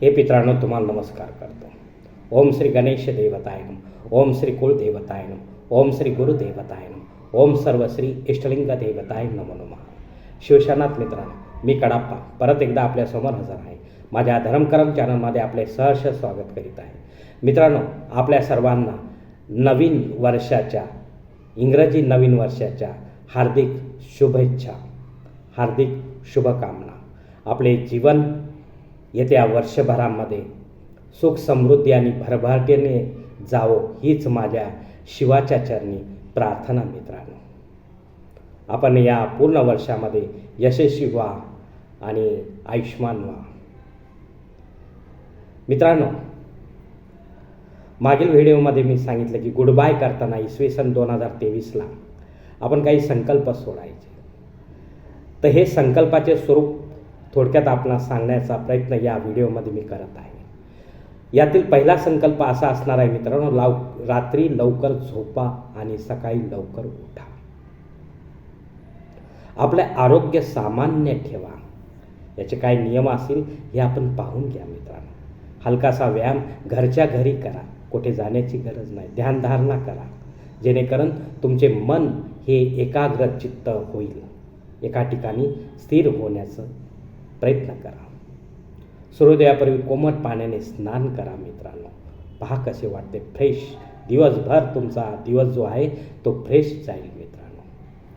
हे पित्रांनो तुम्हाला नमस्कार करतो. ओम श्री गणेश देवतायनम ओम श्री कुळदेवतायनम ओम श्री गुरुदेवतायनम ओम सर्व श्री इष्टलिंग देवताय नमो नमः. शिवशनाथ मित्रांनो मी कडाप्पा परत एकदा आपल्यासमोर हजर आहे. माझ्या धर्मकरम चॅनलमध्ये आपले सहर्ष स्वागत करीत आहे. मित्रांनो आपल्या सर्वांना नवीन वर्षाच्या इंग्रजी नवीन वर्षाच्या हार्दिक शुभेच्छा हार्दिक शुभकामना. आपले जीवन येत्या वर्षभरामध्ये सुख समृद्धी आणि भरभराटीने जावो हीच माझ्या शिवाच्या चरणी प्रार्थना मित्रांनो. आपण या पूर्ण वर्षामध्ये यशस्वी व्हा आणि आयुष्मान व्हा. मित्रांनो मागील व्हिडिओमध्ये मी सांगितलं की गुड बाय करताना इसवी सन दोन हजार तेवीसला आपण काही संकल्प सोडायचे. तर हे संकल्पाचे स्वरूप थोडक्यात आपणास सांगण्याचा प्रयत्न या व्हिडिओमध्ये मी करत आहे. यातील पहिला संकल्प असा असणार आहे मित्रांनो लाव रात्री लवकर झोपा आणि सकाळी लवकर उठा. आपले आरोग्य सामान्य ठेवा. याचे काय नियम असतील हे आपण पाहून घ्या मित्रांनो. हलकासा व्यायाम घरच्या घरी करा. कुठे जाण्याची गरज नाही. ध्यानधारणा करा. जेणेकरून तुमचे मन हे एकाग्र चित्त होईल. एका ठिकाणी स्थिर होण्याचं प्रयत्न करा. सूर्योदयापूर्वी कोमट पाण्याने स्नान करा मित्रांनो. पहा कसे वाटते फ्रेश दिवसभर तुमचा दिवस जो आहे तो फ्रेश जाईल मित्रांनो.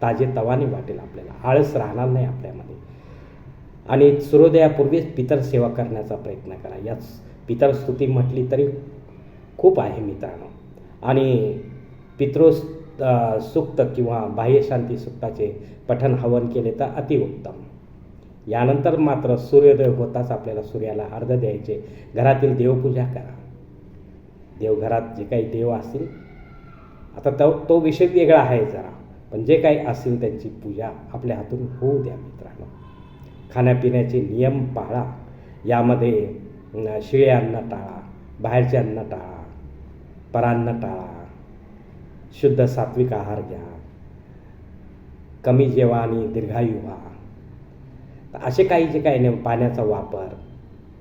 ताजे तवाने वाटेल आपल्याला. आळस राहणार नाही आपल्यामध्ये. आणि सूर्योदयापूर्वीच पितर सेवा करण्याचा प्रयत्न करा. याच पितर स्तुती म्हटली तरी खूप आहे मित्रांनो. आणि पितृ सुक्त किंवा बाह्यशांती सुक्ताचे पठण हवन केले तर अतिउत्तम. यानंतर मात्र सूर्योदय होताच आपल्याला सूर्याला अर्ध द्यायचे. घरातील देवपूजा करा. देवघरात जे काही देव असतील आता तो तो विषय वेगळा आहे जरा. पण जे काही असेल त्यांची पूजा आपल्या हातून होऊ द्या मित्रांनो. खाण्यापिण्याचे नियम पाळा. यामध्ये शिळे अन्न टाळा बाहेरचे अन्न टाळा परान्न टाळा शुद्ध सात्विक आहार घ्या. कमी जेवा आणि दीर्घायू व्हा. तर असे काही जे काही नियम पाण्याचा वापर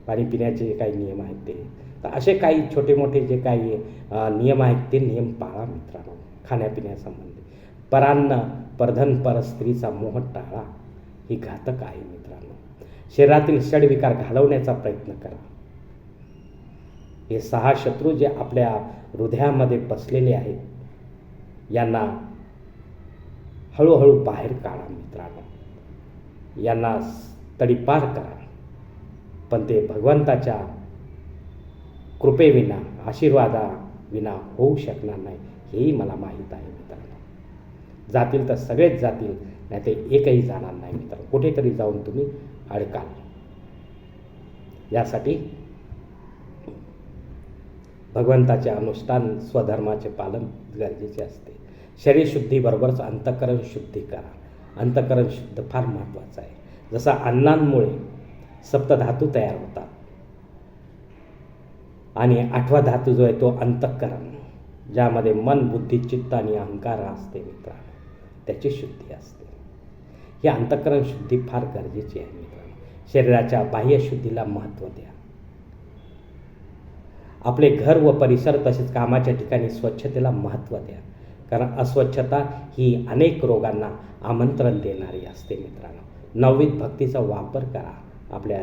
पाणी पिण्याचे जे काही नियम आहेत ते. तर असे काही छोटे मोठे जे काही नियम आहेत ते नियम पाळा मित्रांनो खाण्यापिण्यासंबंधी. परान्न परधन परस्त्रीचा मोह टाळा ही घातक आहे मित्रांनो. शरीरातील षडविकार घालवण्याचा प्रयत्न करा. हे सहा शत्रू जे आपल्या हृदयामध्ये बसलेले आहेत यांना हळूहळू बाहेर काढा मित्रांनो. यांना तडीपार करा. पण ते भगवंताच्या कृपेविना आशीर्वादाविना होऊ शकणार नाही हेही मला माहीत आहे मित्रांनो. जातील तर सगळेच जातील नाही ते एकही जाणार नाही मित्र कुठेतरी जाऊन तुम्ही अडकाल. यासाठी भगवंताचे अनुष्ठान स्वधर्माचे पालन गरजेचे असते. शरीरशुद्धीबरोबरच अंतःकरण शुद्धी करा. अंतकरण शुद्ध फार महत्त्वाचं आहे. जसं अन्नांमुळे सप्तधातू तयार होतात. आणि आठवा धातू जो आहे तो अंतःकरण ज्यामध्ये मन बुद्धी चित्त आणि अहंकार असते मित्रांनो. त्याची शुद्धी असते. ही अंतःकरण शुद्धी फार गरजेची आहे मित्रांनो. शरीराच्या बाह्य शुद्धीला महत्त्व द्या. आपले घर व परिसर तसेच कामाच्या ठिकाणी स्वच्छतेला महत्त्व द्या. कारण अस्वच्छता ही अनेक रोगांना आमंत्रण देणारी असते मित्रांनो. नववीत भक्तीचा वापर करा आपल्या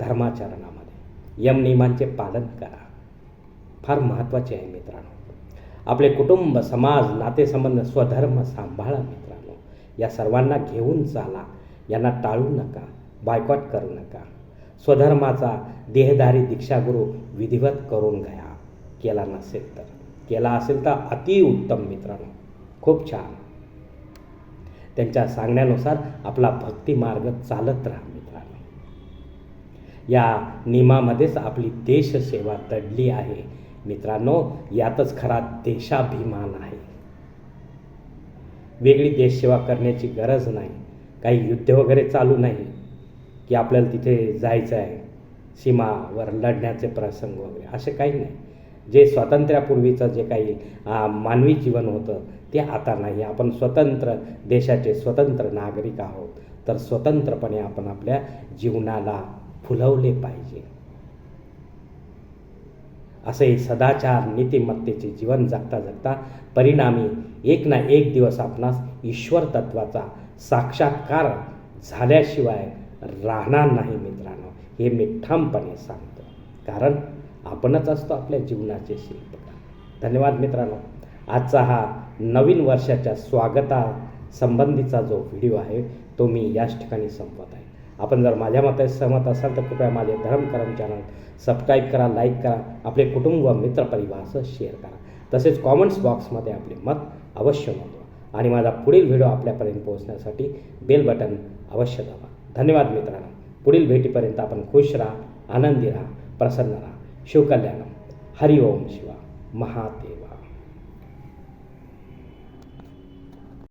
धर्माचरणामध्ये. यम नियमांचे पालन करा. फार महत्त्वाचे आहे मित्रांनो. आपले कुटुंब समाज नातेसंबंध स्वधर्म सांभाळा मित्रांनो. या सर्वांना घेऊन चाला. यांना टाळू नका. बायकॉट करू नका. स्वधर्माचा देहधारी दीक्षागुरू विधिवत करून घ्या. केला नसेल तर. केला असेल तर अतिउत्तम मित्रांनो. खूप छान. त्यांच्या सांगण्यानुसार आपला भक्ती मार्ग चालत राहा मित्रांनो. या नियमामध्येच आपली देशसेवा दडली आहे. मित्रांनो यातच खरा देशाभिमान आहे. वेगळी देशसेवा करण्याची गरज नाही. काही युद्ध वगैरे चालू नाही. की आपल्याला तिथे जायचं आहे सीमावर लढण्याचे प्रसंग वगैरे. असे काही नाही. जे स्वातंत्र्यापूर्वीचं जे काही मानवी जीवन होतं ते आता नाही. आपण स्वतंत्र देशाचे स्वतंत्र नागरिक आहोत. तर स्वतंत्रपणे आपण आपल्या जीवनाला फुलवले पाहिजे. असे सदाचार नीतिमत्तेचे जीवन जगता जगता परिणामी एक ना एक दिवस आपणास ईश्वर तत्वाचा साक्षात्कार झाल्याशिवाय राहणार नाही मित्रांनो. हे मी ठामपणे सांगतो. कारण आपणच असतो आपल्या जीवनाचे शिल्पकार. धन्यवाद मित्रांनो. आजचा हा नवीन वर्षाच्या स्वागता संबंधीचा जो व्हिडिओ आहे तो मी याच ठिकाणी संपवत आहे. आपण जर माझ्या मते सहमत असाल तर कृपया माझे धर्मकर्म चॅनल सबस्क्राईब करा लाईक करा आपले कुटुंब व मित्रपरिवारासह शेअर करा. तसेच कॉमेंट्स बॉक्समध्ये आपले मत अवश्य नोंदवा आणि माझा पुढील व्हिडिओ आपल्यापर्यंत पोहोचण्यासाठी बेल बटन अवश्य दाबा. धन्यवाद मित्रांनो. पुढील भेटीपर्यंत आपण खुश राहा आनंदी राहा प्रसन्न राहा. शिवकल्याणम हरिओम शिवा महादेव